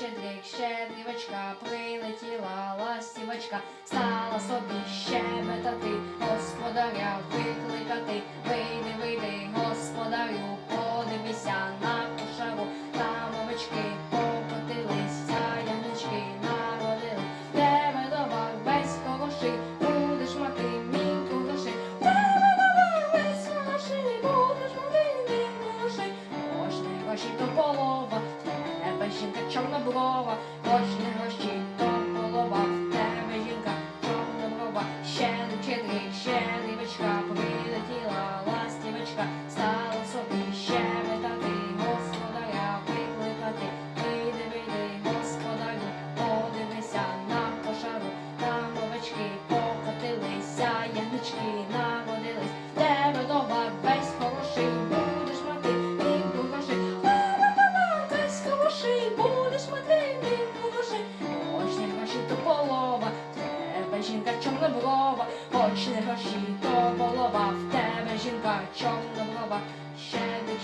щедрик, щедрівочка, прилетіла ластівочка, стала собі щебетати, господаря викликати. Вийди, вийди, господарю, подивися на кошару, там овечки покотилися, янички народили. Тебе товар весь хороший, будеш мати мінку грошей. Тебе товар весь хороший, будеш мати мінку грошей. Не гроші, то полова, не гроші, то полова, в тебе жінка чорноброва. Щедрик, щедрик, щедрівочка, прилетіла ластівочка, стала собі щебетати, господаря викликати. Вийди, вийди, господарю, подивися на кошару, там овечки покотилися, янички чорноброва, хоч не гроші, то голова в тебе жінка чорноброва. ще не